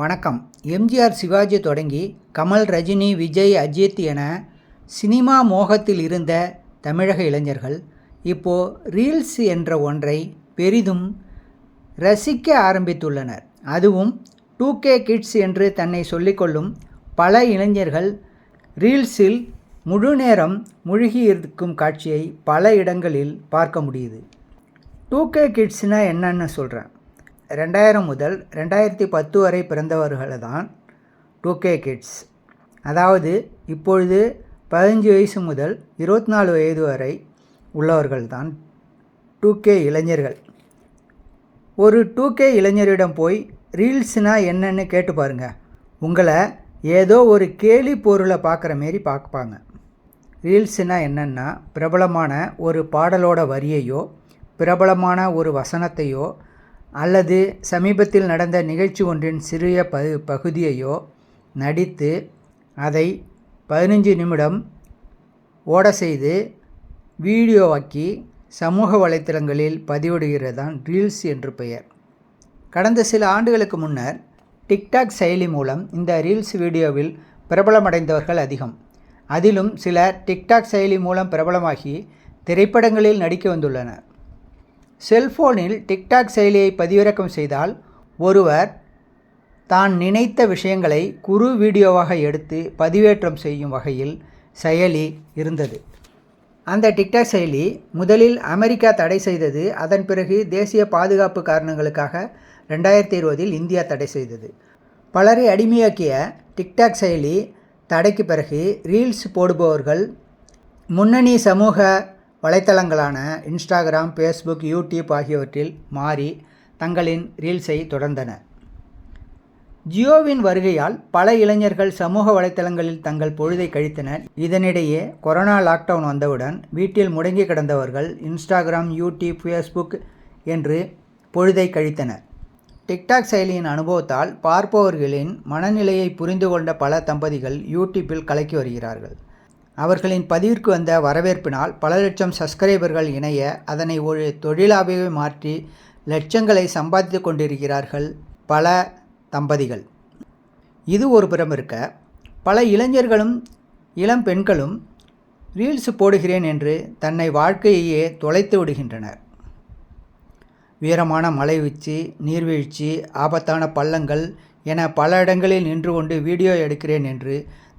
வணக்கம். எம்ஜிஆர் சிவாஜி தொடங்கி கமல் ரஜினி விஜய் அஜித் என சினிமா மோகத்தில் இருந்த தமிழக இளைஞர்கள் இப்போது ரீல்ஸ் என்ற ஒன்றை பெரிதும் ரசிக்க ஆரம்பித்துள்ளனர். அதுவும் டூ கே கிட்ஸ் என்று தன்னை சொல்லிக்கொள்ளும் பல இளைஞர்கள் ரீல்ஸில் முழு நேரம் முழுகி இருக்கும் காட்சியை பல இடங்களில் பார்க்க முடியுது. டூ கே கிட்ஸ்னால் என்னன்னு சொல்கிறேன் ரெண்டாயிரம் முதல் ரெண்டாயிரத்தி பத்து வரை பிறந்தவர்களை தான் டூ கே கிட்ஸ். அதாவது இப்பொழுது பதினஞ்சு வயசு முதல் இருபத்தி நாலு வயது வரை உள்ளவர்கள் தான் டூ கே இளைஞர்கள். ஒரு டூ கே இளைஞரிடம் போய் ரீல்ஸ்னால் என்னென்னு கேட்டு பாருங்கள் உங்களை ஏதோ ஒரு கேலி பொருளை பார்க்குற மாரி பார்ப்பாங்க ரீல்ஸ்னால் என்னென்னா பிரபலமான ஒரு பாடலோட வரியையோ பிரபலமான ஒரு வசனத்தையோ அல்லது சமீபத்தில் நடந்த நிகழ்ச்சி ஒன்றின் சிறிய பகு பகுதியையோ நடித்து அதை பதினஞ்சு நிமிடம் ஓட செய்து வீடியோவாக்கி சமூக வலைத்தளங்களில் பதிவிடுகிறது தான் ரீல்ஸ் என்று பெயர். கடந்த சில ஆண்டுகளுக்கு முன்னர் டிக்டாக் செயலி மூலம் இந்த ரீல்ஸ் வீடியோவில் பிரபலமடைந்தவர்கள் அதிகம். அதிலும் சிலர் டிக்டாக் செயலி மூலம் பிரபலமாகி திரைப்படங்களில் நடிக்க வந்துள்ளனர். செல்போனில் டிக்டாக் செயலியை பதிவிறக்கம் செய்தால் ஒருவர் தான் நினைத்த விஷயங்களை குறு வீடியோவாக எடுத்து பதிவேற்றம் செய்யும் வகையில் செயலி இருந்தது. அந்த டிக்டாக் செயலி முதலில் அமெரிக்கா தடை செய்தது அதன் பிறகு தேசிய பாதுகாப்பு காரணங்களுக்காக ரெண்டாயிரத்தி இருபதில் இந்தியா தடை செய்தது. பலரை அடிமையாக்கிய டிக்டாக் செயலி தடைக்கு பிறகு ரீல்ஸ் போடுபவர்கள் முன்னணி சமூக வலைத்தளங்களான இன்ஸ்டாகிராம் ஃபேஸ்புக் யூடியூப் ஆகியவற்றில் மாறி தங்களின் ரீல்ஸை தொடர்ந்தனர் ஜியோவின் வருகையால் பல இளைஞர்கள் சமூக வலைத்தளங்களில் தங்கள் பொழுதை கழித்தனர். இதனிடையே கொரோனா லாக்டவுன் வந்தவுடன் வீட்டில் முடங்கி கிடந்தவர்கள் இன்ஸ்டாகிராம் யூடியூப் ஃபேஸ்புக் என்று பொழுதை கழித்தனர். டிக்டாக் செயலியின் அனுபவத்தால் பார்ப்பவர்களின் மனநிலையை புரிந்து கொண்ட பல தம்பதிகள் யூடியூப்பில் கலக்கி வருகிறார்கள். அவர்களின் பதிவிற்கு வந்த வரவேற்பினால் பல லட்சம் சப்ஸ்கிரைபர்கள் இணைய அதனை ஒரு தொழிலாகவே மாற்றி லட்சங்களை சம்பாதித்து கொண்டிருக்கிறார்கள் பல தம்பதிகள். இது ஒரு புறம் இருக்க பல இளைஞர்களும் இளம் பெண்களும் ரீல்ஸ் போடுகிறேன் என்று தன்னை வாழ்க்கையையே தொலைத்து விடுகின்றனர். வீரமான மலை உச்சி நீர்வீழ்ச்சி ஆபத்தான பள்ளங்கள் என பல இடங்களில் நின்று கொண்டு வீடியோ எடுக்கிறேன் என்று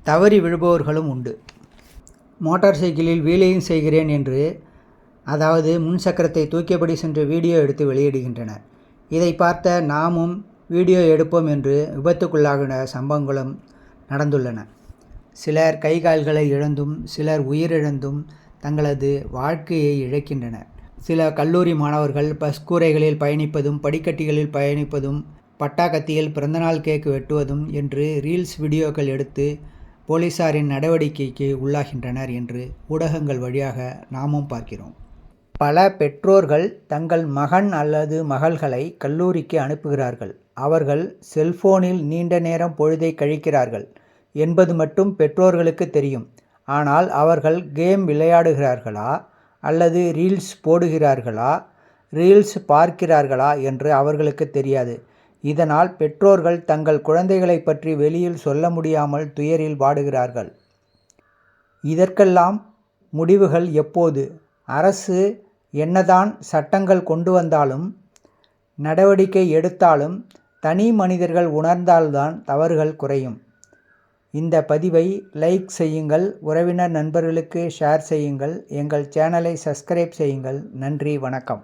தவறி விழுபவர்களும் உண்டு. மோட்டார் சைக்கிளில் வீலையும் செய்கிறேன் என்று அதாவது முன் சக்கரத்தை தூக்கியபடி சென்று வீடியோ எடுத்து வெளியிடுகின்றனர். இதை பார்த்த நாமும் வீடியோ எடுப்போம் என்று விபத்துக்குள்ளாகின சம்பவங்களும் நடந்துள்ளன. சிலர் கை கால்களை இழந்தும் சிலர் உயிரிழந்தும் தங்களது வாழ்க்கையை இழக்கின்றனர். சில கல்லூரி மாணவர்கள் பஸ் கூரைகளில் பயணிப்பதும் படிக்கட்டிகளில் பயணிப்பதும் பட்டாக்கத்தியில் பிறந்தநாள் கேக் வெட்டுவதும் என்று ரீல்ஸ் வீடியோக்கள் எடுத்து போலீசாரின் நடவடிக்கைக்கு உள்ளாகின்றனர் என்று ஊடகங்கள் வழியாக நாமும் பார்க்கிறோம். பல பெற்றோர்கள் தங்கள் மகன் அல்லது மகள்களை கல்லூரிக்கு அனுப்புகிறார்கள். அவர்கள் செல்போனில் நீண்ட நேரம் பொழுதை கழிக்கிறார்கள் என்பது மட்டும் பெற்றோர்களுக்கு தெரியும். ஆனால் அவர்கள் கேம் விளையாடுகிறார்களா அல்லது ரீல்ஸ் போடுகிறார்களா ரீல்ஸ் பார்க்கிறார்களா என்று அவர்களுக்கு தெரியாது. இதனால் பெற்றோர்கள் தங்கள் குழந்தைகளை பற்றி வெளியில் சொல்ல முடியாமல் துயரில் வாடுகிறார்கள். இதற்கெல்லாம் முடிவுகள் எப்போது? அரசு என்னதான் சட்டங்கள் கொண்டு வந்தாலும் நடவடிக்கை எடுத்தாலும் தனி மனிதர்கள் உணர்ந்தால்தான் தவறுகள் குறையும். இந்த பதிவை லைக் செய்யுங்கள் உறவினர் நண்பர்களுக்கு ஷேர் செய்யுங்கள் எங்கள் சேனலை சப்ஸ்கிரைப் செய்யுங்கள். நன்றி வணக்கம்.